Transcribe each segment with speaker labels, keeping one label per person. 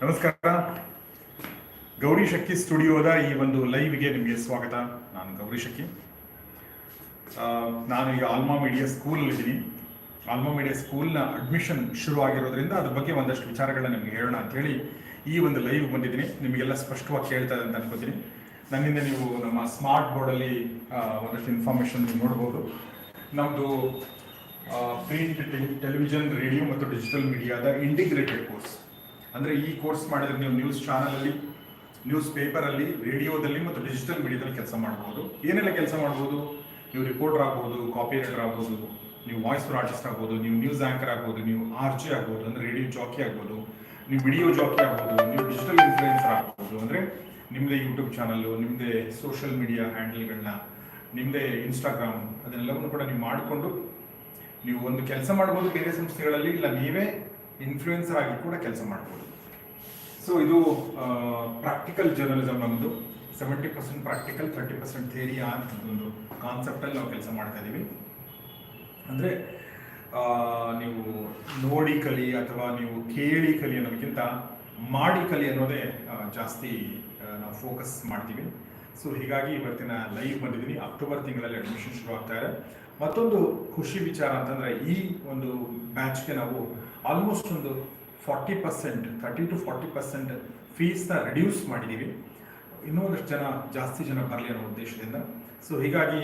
Speaker 1: ನಮಸ್ಕಾರ. ಗೌರಿ ಶಕ್ಕಿ ಸ್ಟುಡಿಯೋದ ಈ ಒಂದು ಲೈವ್ಗೆ ನಿಮಗೆ ಸ್ವಾಗತ. ನಾನು ಗೌರಿ ಶಕ್ಕಿ ನಾನು ಈಗ ಆಲ್ಮಾ ಮೀಡಿಯಾ ಸ್ಕೂಲಲ್ಲಿದ್ದೀನಿ ಆಲ್ಮಾ ಮೀಡಿಯಾ ಸ್ಕೂಲ್ನ ಅಡ್ಮಿಷನ್ ಶುರು ಆಗಿರೋದ್ರಿಂದ ಅದ್ರ ಬಗ್ಗೆ ಒಂದಷ್ಟು ವಿಚಾರಗಳನ್ನ ನಿಮಗೆ ಹೇಳೋಣ ಅಂತೇಳಿ ಈ ಒಂದು ಲೈವ್ ಬಂದಿದ್ದೀನಿ. ನಿಮಗೆಲ್ಲ ಸ್ಪಷ್ಟವಾಗಿ ಕೇಳ್ತಾ ಇದೆ ಅಂತ ಅನ್ಕೋತೀನಿ. ನನ್ನಿಂದ ನೀವು ನಮ್ಮ ಸ್ಮಾರ್ಟ್ ಬೋರ್ಡಲ್ಲಿ ಒಂದಷ್ಟು ಇನ್ಫಾರ್ಮೇಷನ್ ನೋಡ್ಬೋದು. ನಮ್ಮದು ಪ್ರಿಂಟ್ ಟೆಲಿವಿಷನ್ ರೇಡಿಯೋ ಮತ್ತು ಡಿಜಿಟಲ್ ಮೀಡಿಯಾದ ಇಂಟಿಗ್ರೇಟೆಡ್ ಕೋರ್ಸ್ ಅಂದರೆ ಈ ಕೋರ್ಸ್ ಮಾಡಿದ್ರೆ ನೀವು ನ್ಯೂಸ್ ಚಾನಲಲ್ಲಿ ನ್ಯೂಸ್ ಪೇಪರಲ್ಲಿ ರೇಡಿಯೋದಲ್ಲಿ ಮತ್ತು ಡಿಜಿಟಲ್ ಮೀಡಿಯಾದಲ್ಲಿ ಕೆಲಸ ಮಾಡ್ಬೋದು. ಏನೆಲ್ಲ ಕೆಲಸ ಮಾಡ್ಬೋದು? ನೀವು ರಿಪೋರ್ಟರ್ ಆಗ್ಬೋದು ಕಾಪಿ ರೈಟರ್ ಆಗ್ಬೋದು, ನೀವು ವಾಯ್ಸ್ ಆರ್ಟಿಸ್ಟ್ ಆಗ್ಬೋದು, ನೀವು ನ್ಯೂಸ್ ಆಂಕರ್ ಆಗ್ಬೋದು, ನೀವು ಆರ್ ಜೆ ಆಗ್ಬೋದು, ಅಂದರೆ ರೇಡಿಯೋ ಜಾಕಿ ಆಗ್ಬೋದು, ನೀವು ವಿಡಿಯೋ ಜಾಕಿ ಆಗ್ಬೋದು, ನೀವು ಡಿಜಿಟಲ್ ಇನ್ಫ್ಲೂಯೆನ್ಸರ್ ಆಗ್ಬೋದು. ಅಂದರೆ ನಿಮ್ಮದೇ ಯೂಟ್ಯೂಬ್ ಚಾನಲ್ಲು ನಿಮ್ಮದೇ ಸೋಷಿಯಲ್ ಮೀಡಿಯಾ ಹ್ಯಾಂಡಲ್ಗಳನ್ನ ನಿಮ್ಮದೇ ಇನ್ಸ್ಟಾಗ್ರಾಮ್ ಅದನ್ನೆಲ್ಲವನ್ನು ಕೂಡ ನೀವು ಮಾಡಿಕೊಂಡು, ನೀವು ಒಂದು ಕೆಲಸ ಮಾಡ್ಬೋದು ಬೇರೆ ಸಂಸ್ಥೆಗಳಲ್ಲಿ, ಇಲ್ಲ ನೀವೇ ಇನ್ಫ್ಲೂಯೆನ್ಸರ್ ಆಗಿ ಕೂಡ ಕೆಲಸ ಮಾಡ್ಬೋದು. ಸೊ ಇದು ಪ್ರಾಕ್ಟಿಕಲ್ ಜರ್ನಲಿಸಮ್ ನಮ್ಮದು seventy percent practical thirty percent theory ಒಂದು ಕಾನ್ಸೆಪ್ಟಲ್ಲಿ ನಾವು ಕೆಲಸ ಮಾಡ್ತಾ ಇದ್ದೀವಿ ಅಂದರೆ ನೀವು ನೋಡಿ ಕಲಿ ಅಥವಾ ನೀವು ಕೇಳಿ ಕಲಿ ಅನ್ನೋದಕ್ಕಿಂತ ಮಾಡಿ ಕಲಿ ಅನ್ನೋದೇ ಜಾಸ್ತಿ ನಾವು ಫೋಕಸ್ ಮಾಡ್ತೀವಿ. ಸೊ ಹೀಗಾಗಿ ಇವತ್ತಿನ ಲೈವ್ ಬಂದಿದ್ದೀನಿ. ಅಕ್ಟೋಬರ್ ತಿಂಗಳಲ್ಲಿ ಅಡ್ಮಿಷನ್ ಶುರು ಆಗ್ತಾ ಇದೆ. ಮತ್ತೊಂದು ಖುಷಿ ವಿಚಾರ ಅಂತಂದರೆ ಈ ಒಂದು ಬ್ಯಾಚ್ಗೆ ನಾವು ಆಲ್ಮೋಸ್ಟ್ ಒಂದು forty percent thirty to forty percent ಫೀಸ್ನ reduce ಮಾಡಿದ್ದೀವಿ ಇನ್ನೂ ಒಂದಷ್ಟು ಜನ, ಜಾಸ್ತಿ ಜನ ಬರಲಿ ಅನ್ನೋ ಉದ್ದೇಶದಿಂದ. ಸೊ ಹೀಗಾಗಿ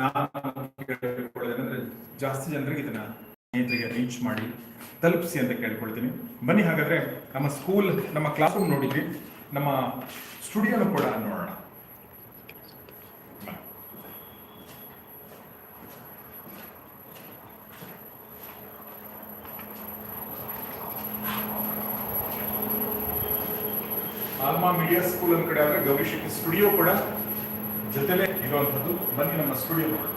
Speaker 1: ನಾನು ಕೇಳ್ಕೊಳ್ಳೋದೇನೆಂದ್ರೆ ಜಾಸ್ತಿ ಜನರಿಗೆ ಇದನ್ನ ಸ್ನೇಹಿತರಿಗೆ ರೀಚ್ ಮಾಡಿ ತಲುಪಿಸಿ ಅಂತ ಕೇಳ್ಕೊಳ್ತೀನಿ. ಬನ್ನಿ ಹಾಗಾದ್ರೆ ನಮ್ಮ ಸ್ಕೂಲ್ ನಮ್ಮ ಕ್ಲಾಸ್ ರೂಮ್ ನೋಡಿದ್ವಿ. ನಮ್ಮ ಸ್ಟುಡಿಯೋನು ಕೂಡ ನೋಡೋಣ. ಆಲ್ಮಾ ಮೀಡಿಯಾ ಸ್ಕೂಲ್ ಅನ್ನ ಕಡೆ ಆದ್ರೆ ಶೆಟ್ಟಿ ಸ್ಟುಡಿಯೋ ಕೂಡ ಜೊತೆಲೇ ಇರುವಂತದ್ದು ಬನ್ನಿ ನಮ್ಮ ಸ್ಟುಡಿಯೋ ನೋಡೋಣ.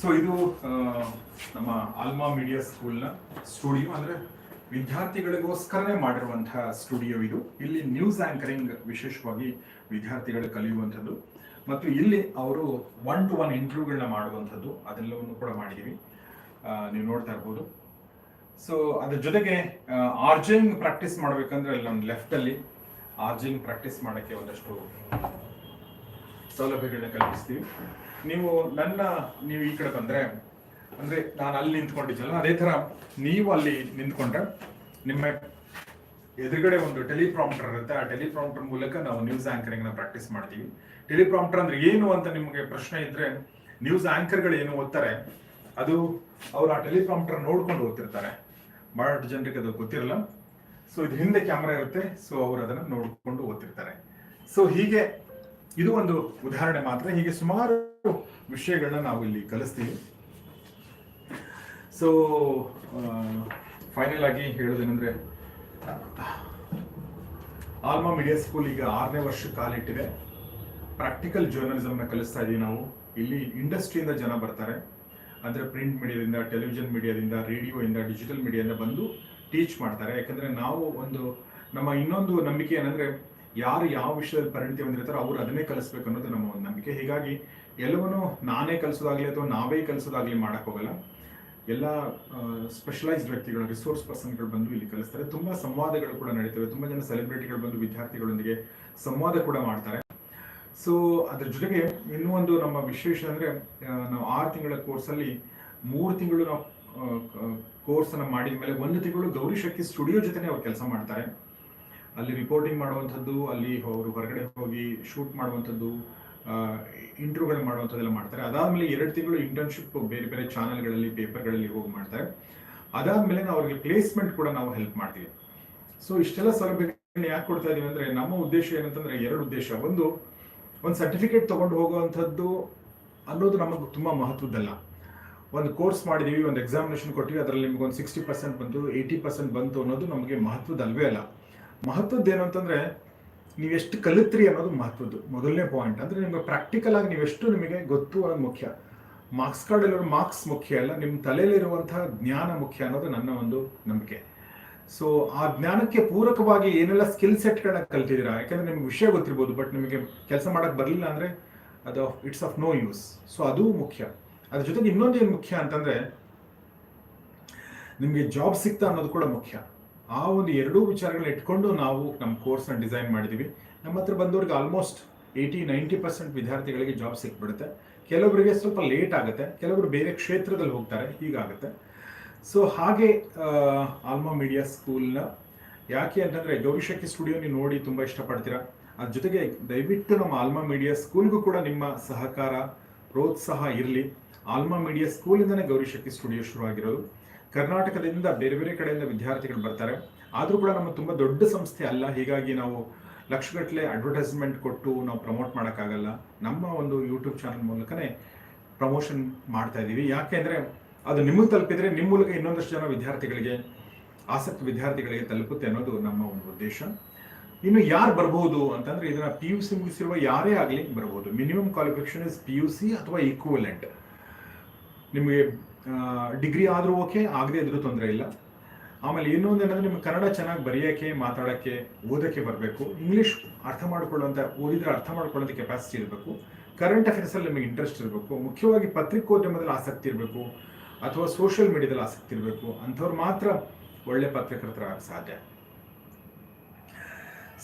Speaker 1: ಸೊ ಇದು ನಮ್ಮ ಆಲ್ಮಾ ಮೀಡಿಯಾ ಸ್ಕೂಲ್ನ ಸ್ಟುಡಿಯೋ ಅಂದ್ರೆ ವಿದ್ಯಾರ್ಥಿಗಳಿಗೋಸ್ಕರನೇ ಮಾಡಿರುವಂತಹ ಸ್ಟುಡಿಯೋ ಇದು. ಇಲ್ಲಿ ನ್ಯೂಸ್ ಆಂಕರಿಂಗ್ ವಿಶೇಷವಾಗಿ ವಿದ್ಯಾರ್ಥಿಗಳು ಕಲಿಯುವಂಥದ್ದು. ಮತ್ತು ಇಲ್ಲಿ ಅವರು ಒನ್ ಟು ಒನ್ ಇಂಟರ್ವ್ಯೂಗಳನ್ನ ಮಾಡುವಂಥದ್ದು. ಅದೆಲ್ಲವನ್ನು ಕೂಡ ಮಾಡಿದ್ದೀವಿ. ನೀವು ನೋಡ್ತಾ ಇರ್ಬೋದು. ಸೊ ಅದ್ರ ಜೊತೆಗೆ ಆರ್ಜಿಂಗ್ ಪ್ರಾಕ್ಟೀಸ್ ಮಾಡಬೇಕಂದ್ರೆ ಅಲ್ಲಿ ನಮ್ಮ ಲೆಫ್ಟಲ್ಲಿ ಆರ್ಜಿಂಗ್ ಪ್ರಾಕ್ಟೀಸ್ ಮಾಡೋಕ್ಕೆ ಒಂದಷ್ಟು ಸೌಲಭ್ಯಗಳನ್ನ ಕಲ್ಪಿಸ್ತೀವಿ. ನೀವು ನನ್ನ, ನೀವು ಈ ಕಡೆ ಬಂದ್ರೆ ಅಂದ್ರೆ ನಾನು ಅಲ್ಲಿ ನಿಂತ್ಕೊಂಡಿದ್ದಲ್ಲ ಅದೇ ತರ ನೀವು ಅಲ್ಲಿ ನಿಂತ್ಕೊಂಡ್ರೆ ನಿಮ್ಮ ಎದುರುಗಡೆ ಒಂದು ಟೆಲಿಪ್ರಾಂಪ್ಟರ್ ಇರುತ್ತೆ. ಆ ಟೆಲಿಪ್ರಾಂಪ್ಟರ್ ಮೂಲಕ ನಾವು ನ್ಯೂಸ್ ಆಂಕರಿಂಗ್ನ ಪ್ರಾಕ್ಟೀಸ್ ಮಾಡ್ತೀವಿ. ಟೆಲಿಪ್ರಾಂಪ್ಟರ್ ಅಂದ್ರೆ ಏನು ಅಂತ ನಿಮಗೆ ಪ್ರಶ್ನೆ ಇದ್ರೆ ನ್ಯೂಸ್ ಆಂಕರ್ಗಳು ಏನು ಓದ್ತಾರೆ, ಅದು ಅವ್ರು ಆ ಟೆಲಿಪ್ರಾಂಪ್ಟರ್ ನೋಡ್ಕೊಂಡು ಓದ್ತಿರ್ತಾರೆ. ಬಹಳಷ್ಟು ಜನರಿಗೆ ಅದು ಗೊತ್ತಿರಲ್ಲ. ಸೊ ಇದು ಹಿಂದೆ ಕ್ಯಾಮ್ರಾ ಇರುತ್ತೆ. ಸೊ ಅವರು ಅದನ್ನ ನೋಡ್ಕೊಂಡು ಓದ್ತಿರ್ತಾರೆ. ಸೊ ಹೀಗೆ ಇದು ಒಂದು ಉದಾಹರಣೆ ಮಾತ್ರ. ಹೀಗೆ ಸುಮಾರು ವಿಷಯಗಳನ್ನ ನಾವು ಇಲ್ಲಿ ಕಲಿಸ್ತೀವಿ. ಸೊ ಫೈನಲ್ ಆಗಿ ಹೇಳೋದೇನೆಂದ್ರೆ, ಆಲ್ಮಾ ಮೀಡಿಯಾ ಸ್ಕೂಲ್ ಈಗ ಆರನೇ ವರ್ಷ ಕಾಲಿಟ್ಟಿದೆ. ಪ್ರಾಕ್ಟಿಕಲ್ ಜರ್ನಲಿಸಮ್ನ ಕಲಿಸ್ತಾ ಇದೀವಿ ನಾವು. ಇಲ್ಲಿ ಇಂಡಸ್ಟ್ರಿಯಿಂದ ಜನ ಬರ್ತಾರೆ. ಅಂದರೆ ಪ್ರಿಂಟ್ ಮೀಡಿಯಾದಿಂದ ಟೆಲಿವಿಷನ್ ಮೀಡಿಯಾದಿಂದ ರೇಡಿಯೋಯಿಂದ ಡಿಜಿಟಲ್ ಮೀಡಿಯಾದಿಂದ ಬಂದು ಟೀಚ್ ಮಾಡ್ತಾರೆ. ಯಾಕಂದ್ರೆ ನಾವು ಒಂದು, ನಮ್ಮ ಇನ್ನೊಂದು ನಂಬಿಕೆ ಏನಂದ್ರೆ, ಯಾರು ಯಾವ ವಿಷಯದಲ್ಲಿ ಪರಿಣತಿ ಹೊಂದಿರ್ತಾರೋ ಅವ್ರು ಅದನ್ನೇ ಕಲಿಸ್ಬೇಕು ಅನ್ನೋದು ನಮ್ಮ ಒಂದು ನಂಬಿಕೆ. ಹೀಗಾಗಿ ಎಲ್ಲವನ್ನೂ ನಾನೇ ಕಲಿಸೋದಾಗ್ಲಿ ಅಥವಾ ನಾವೇ ಕಲಿಸೋದಾಗ್ಲಿ ಮಾಡಕ್ ಹೋಗಲ್ಲ. ಎಲ್ಲ ಸ್ಪೆಷಲೈಸ್ಡ್ ವ್ಯಕ್ತಿಗಳು ರಿಸೋರ್ಸ್ ಪರ್ಸನ್ಗಳು ಬಂದು ಇಲ್ಲಿ ಕಲಿಸ್ತಾರೆ ತುಂಬಾ ಸಂವಾದಗಳು ಕೂಡ ನಡೀತವೆ. ತುಂಬಾ ಜನ ಸೆಲೆಬ್ರಿಟಿಗಳು ಬಂದು ವಿದ್ಯಾರ್ಥಿಗಳೊಂದಿಗೆ ಸಂವಾದ ಕೂಡ ಮಾಡ್ತಾರೆ. ಸೊ ಅದ್ರ ಜೊತೆಗೆ ಇನ್ನೂ ಒಂದು ನಮ್ಮ ವಿಶೇಷ ಅಂದ್ರೆ ನಾವು ಆರು ತಿಂಗಳ ಕೋರ್ಸಲ್ಲಿ ಮೂರು ತಿಂಗಳು ನಾವು ಕೋರ್ಸನ್ನು ಮಾಡಿದ ಮೇಲೆ ಒಂದು ತಿಂಗಳು ಗೌರಿ ಶಕ್ತಿ ಸ್ಟುಡಿಯೋ ಜೊತೆನೆ ಅವ್ರು ಕೆಲಸ ಮಾಡ್ತಾರೆ. ಅಲ್ಲಿ ರಿಪೋರ್ಟಿಂಗ್ ಮಾಡುವಂಥದ್ದು, ಅಲ್ಲಿ ಅವರು ಹೊರಗಡೆ ಹೋಗಿ ಶೂಟ್ ಮಾಡುವಂಥದ್ದು ಇಂಟರ್ವ್ಯೂಗಳು ಮಾಡುವಂಥದ್ದೆಲ್ಲ ಮಾಡ್ತಾರೆ. ಅದಾದಮೇಲೆ ಎರಡು ತಿಂಗಳು ಇಂಟರ್ನ್ಶಿಪ್ ಬೇರೆ ಬೇರೆ ಚಾನೆಲ್ಗಳಲ್ಲಿ ಪೇಪರ್ಗಳಲ್ಲಿ ಹೋಗಿ ಮಾಡ್ತಾರೆ. ಅದಾದಮೇಲೆ ನಾವು ಅವ್ರಿಗೆ ಪ್ಲೇಸ್ಮೆಂಟ್ ಕೂಡ ನಾವು ಹೆಲ್ಪ್ ಮಾಡ್ತೀವಿ. ಸೊ ಇಷ್ಟೆಲ್ಲ ಸೌಲಭ್ಯಗಳನ್ನ ಯಾಕೆ ಕೊಡ್ತಾ ಇದೀವಿ ಅಂದ್ರೆ, ನಮ್ಮ ಉದ್ದೇಶ ಏನಂತಂದ್ರೆ ಎರಡು ಉದ್ದೇಶ. ಒಂದು ಒಂದು ಸರ್ಟಿಫಿಕೇಟ್ ತೊಗೊಂಡು ಹೋಗುವಂಥದ್ದು ಅನ್ನೋದು ನಮಗೆ ತುಂಬಾ ಮಹತ್ವದ್ದಲ್ಲ. ಒಂದು ಕೋರ್ಸ್ ಮಾಡಿದೀವಿ, ಒಂದು ಎಕ್ಸಾಮಿನೇಷನ್ ಕೊಟ್ಟಿವಿ, ಅದರಲ್ಲಿ ನಿಮ್ಗೆ ಒಂದು ಸಿಕ್ಸ್ಟಿ ಪರ್ಸೆಂಟ್ ಬಂತು ಏಯ್ಟಿ ಪರ್ಸೆಂಟ್ ಬಂತು ಅನ್ನೋದು ನಮಗೆ ಮಹತ್ವದ ಅಲ್ವೇ ಅಲ್ಲ. ಮಹತ್ವದ್ದು ಏನು ಅಂತಂದ್ರೆ ನೀವೆಷ್ಟು ಕಲಿತ್ರಿ ಅನ್ನೋದು ಮಹತ್ವದ್ದು. ಮೊದಲನೇ ಪಾಯಿಂಟ್ ಅಂದ್ರೆ ನಿಮಗೆ ಪ್ರಾಕ್ಟಿಕಲ್ ಆಗಿ ನೀವೆಷ್ಟು ನಿಮಗೆ ಗೊತ್ತು ಅನ್ನೋದು ಮುಖ್ಯ. ಮಾರ್ಕ್ಸ್ ಕಾರ್ಡ್ ಮಾರ್ಕ್ಸ್ ಮುಖ್ಯ ಅಲ್ಲ, ನಿಮ್ಮ ತಲೆಯಲ್ಲಿರುವಂತಹ ಜ್ಞಾನ ಮುಖ್ಯ ಅನ್ನೋದು ನನ್ನ ಒಂದು ನಂಬಿಕೆ. ಸೊ ಆ ಜ್ಞಾನಕ್ಕೆ ಪೂರಕವಾಗಿ ಏನೆಲ್ಲ ಸ್ಕಿಲ್ ಸೆಟ್ಗಳನ್ನ ಕಲ್ತಿದ್ದೀರಾ? ಯಾಕಂದ್ರೆ ನಿಮ್ಗೆ ವಿಷಯ ಗೊತ್ತಿರ್ಬೋದು ಬಟ್ ನಿಮಗೆ ಕೆಲಸ ಮಾಡಕ್ ಬರಲಿಲ್ಲ ಅಂದ್ರೆ ಅದು it's of no use so ಅದು ಮುಖ್ಯ. ಅದ್ರ ಜೊತೆಗೆ ಇನ್ನೊಂದು ಏನು ಮುಖ್ಯ ಅಂತಂದ್ರೆ, ನಿಮಗೆ ಜಾಬ್ ಸಿಗ್ತಾ ಅನ್ನೋದು ಕೂಡ ಮುಖ್ಯ. ಆ ಒಂದು ಎರಡೂ ವಿಚಾರಗಳು ಇಟ್ಕೊಂಡು ನಾವು ನಮ್ಮ ಕೋರ್ಸ್ನ ಡಿಸೈನ್ ಮಾಡಿದ್ದೀವಿ ನಮ್ಮ ಹತ್ರ ಬಂದವ್ರಿಗೆ ಆಲ್ಮೋಸ್ಟ್ ಏಯ್ಟಿ ನೈಂಟಿ ಪರ್ಸೆಂಟ್ ವಿದ್ಯಾರ್ಥಿಗಳಿಗೆ ಜಾಬ್ ಸಿಕ್ಬಿಡುತ್ತೆ. ಕೆಲವರಿಗೆ ಸ್ವಲ್ಪ ಲೇಟ್ ಆಗುತ್ತೆ, ಕೆಲವರು ಬೇರೆ ಕ್ಷೇತ್ರದಲ್ಲಿ ಹೋಗ್ತಾರೆ, ಹೀಗಾಗುತ್ತೆ. ಸೊ ಹಾಗೆ ಆಲ್ಮಾ ಮೀಡಿಯಾ ಸ್ಕೂಲ್ನ ಯಾಕೆ ಅಂತಂದರೆ ಗೌರಿಶಕ್ತಿ ಸ್ಟುಡಿಯೋ ನೀವು ನೋಡಿ ತುಂಬ ಇಷ್ಟಪಡ್ತೀರಾ. ಅದ್ರ ಜೊತೆಗೆ ದಯವಿಟ್ಟು ನಮ್ಮ ಆಲ್ಮಾ ಮೀಡಿಯಾ ಸ್ಕೂಲ್ಗೂ ಕೂಡ ನಿಮ್ಮ ಸಹಕಾರ, ಪ್ರೋತ್ಸಾಹ ಇರಲಿ. ಆಲ್ಮಾ ಮೀಡಿಯಾ ಸ್ಕೂಲಿಂದನೇ ಗೌರಿಶಕ್ತಿ ಸ್ಟುಡಿಯೋ ಶುರುವಾಗಿರೋದು. ಕರ್ನಾಟಕದಿಂದ ಬೇರೆ ಬೇರೆ ಕಡೆಯಿಂದ ವಿದ್ಯಾರ್ಥಿಗಳು ಬರ್ತಾರೆ. ಆದರೂ ಕೂಡ ನಮ್ಮ ತುಂಬ ದೊಡ್ಡ ಸಂಸ್ಥೆ ಅಲ್ಲ. ಹೀಗಾಗಿ ನಾವು ಲಕ್ಷಗಟ್ಟಲೆ ಅಡ್ವರ್ಟೈಸ್ಮೆಂಟ್ ಕೊಟ್ಟು ನಾವು ಪ್ರಮೋಟ್ ಮಾಡೋಕ್ಕಾಗಲ್ಲ. ನಮ್ಮ ಒಂದು ಯೂಟ್ಯೂಬ್ ಚಾನಲ್ ಮೂಲಕನೇ ಪ್ರಮೋಷನ್ ಮಾಡ್ತಾ ಇದ್ದೀವಿ ಅಂದರೆ ಅದು ನಿಮಗೆ ತಲುಪಿದ್ರೆ ನಿಮ್ಮ ಮೂಲಕ ಇನ್ನೊಂದಷ್ಟು ಜನ ವಿದ್ಯಾರ್ಥಿಗಳಿಗೆ, ಆಸಕ್ತ ವಿದ್ಯಾರ್ಥಿಗಳಿಗೆ ತಲುಪುತ್ತೆ ಅನ್ನೋದು ನಮ್ಮ ಒಂದು ಉದ್ದೇಶ. ಇನ್ನು ಯಾರು ಬರಬಹುದು ಅಂತಂದ್ರೆ ಇದನ್ನ ಪಿ ಯು ಸಿ ಮುಗಿಸಿರುವ ಯಾರೇ ಆಗಲಿ ಬರಬಹುದು minimum qualification is P U C ಅಥವಾ ಈಕ್ವಲೆಂಟ್ ನಿಮಗೆ ಡಿಗ್ರಿ ಆದರೂ ಓಕೆ ಆಗದೆ ಇದ್ರೂ ತೊಂದರೆ ಇಲ್ಲ. ಆಮೇಲೆ ಇನ್ನೊಂದು ಏನಂದ್ರೆ ನಿಮ್ಗೆ ಕನ್ನಡ ಚೆನ್ನಾಗಿ ಬರೆಯೋಕೆ ಮಾತಾಡೋಕ್ಕೆ, ಓದೋಕ್ಕೆ ಬರಬೇಕು. ಇಂಗ್ಲೀಷ್ ಅರ್ಥ ಮಾಡ್ಕೊಳ್ಳೋಂಥ ಓದಿದ್ರೆ ಅರ್ಥ ಮಾಡ್ಕೊಳ್ಳೋಂಥ ಕೆಪಾಸಿಟಿ ಇರಬೇಕು. ಕರೆಂಟ್ ಅಫೇರ್ಸಲ್ಲಿ ನಿಮಗೆ ಇಂಟ್ರೆಸ್ಟ್ ಇರಬೇಕು. ಮುಖ್ಯವಾಗಿ ಪತ್ರಿಕೋದ್ಯಮದಲ್ಲಿ ಆಸಕ್ತಿ ಇರಬೇಕು. ಅಥವಾ ಸೋಷಿಯಲ್ ಮೀಡಿಯಾದಲ್ಲಿ ಆಸಕ್ತಿ ಇರಬೇಕು. ಅಂಥವ್ರು ಮಾತ್ರ ಒಳ್ಳೆ ಪತ್ರಕರ್ತರ ಸಾಧ್ಯ.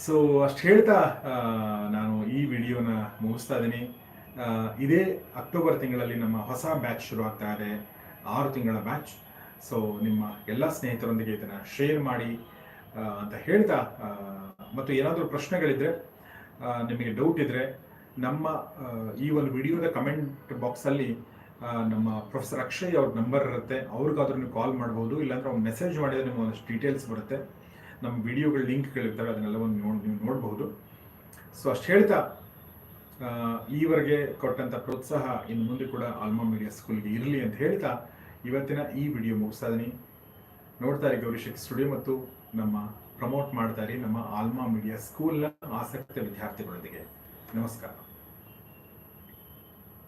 Speaker 1: ಸೊ ಅಷ್ಟು ಹೇಳ್ತಾ ನಾನು ಈ ವಿಡಿಯೋನ ಮುಗಿಸ್ತಾ ಇದ್ದೀನಿ. ಇದೇ ಅಕ್ಟೋಬರ್ ತಿಂಗಳಲ್ಲಿ ನಮ್ಮ ಹೊಸ ಬ್ಯಾಚ್ ಶುರು ಆಗ್ತಾ ಇದೆ. ಆರು ತಿಂಗಳ ಮ್ಯಾಚ್ ಸೊ ನಿಮ್ಮ ಎಲ್ಲ ಸ್ನೇಹಿತರೊಂದಿಗೆ ಇದನ್ನು ಶೇರ್ ಮಾಡಿ ಅಂತ ಹೇಳ್ತಾ ಮತ್ತು ಏನಾದರೂ ಪ್ರಶ್ನೆಗಳಿದ್ರೆ ನಿಮಗೆ ಡೌಟ್ ಇದ್ರೆ, ನಮ್ಮ ಈ ಒಂದು ವಿಡಿಯೋದ ಕಮೆಂಟ್ ಬಾಕ್ಸಲ್ಲಿ ನಮ್ಮ ಪ್ರೊಫೆಸರ್ ಅಕ್ಷಯ್ ಅವ್ರ ನಂಬರ್ ಇರುತ್ತೆ. ಅವ್ರಿಗಾದ್ರೂ ನೀವು ಕಾಲ್ ಮಾಡ್ಬೋದು. ಇಲ್ಲಾಂದ್ರೆ ಅವ್ರು ಮೆಸೇಜ್ ಮಾಡಿದ್ರೆ ನಿಮ್ಗೆ ಒಂದಷ್ಟು ಡೀಟೇಲ್ಸ್ ಬರುತ್ತೆ. ನಮ್ಮ ವಿಡಿಯೋಗಳ ಲಿಂಕ್ಗಳಿರ್ತವೆ ಒಂದು ನೋಡಿ, ನೀವು ನೋಡಬಹುದು ಸೊ ಅಷ್ಟು ಹೇಳ್ತಾ ಈವರೆಗೆ ಕೊಟ್ಟಂತ ಪ್ರೋತ್ಸಾಹ ಇನ್ನು ಮುಂದೆ ಕೂಡ ಆಲ್ಮಾ ಮೀಡಿಯಾ ಸ್ಕೂಲ್ಗೆ ಇರಲಿ ಅಂತ ಹೇಳ್ತಾ ಇವತ್ತಿನ ಈ ವಿಡಿಯೋ ಮುಗಿಸ್ತಾ ಇದೀನಿ. ನೋಡ್ತಾ ಇರಿ ಗೌರಿಶಕ್ತಿ ಸ್ಟುಡಿಯೋ ಮತ್ತು ನಮ್ಮ ಪ್ರಮೋಟ್ ಮಾಡ್ತಾ ನಮ್ಮ ಆಲ್ಮಾ ಮೀಡಿಯಾ ಸ್ಕೂಲ್ನ ಆಸಕ್ತ ವಿದ್ಯಾರ್ಥಿಗಳೊಂದಿಗೆ. ನಮಸ್ಕಾರ.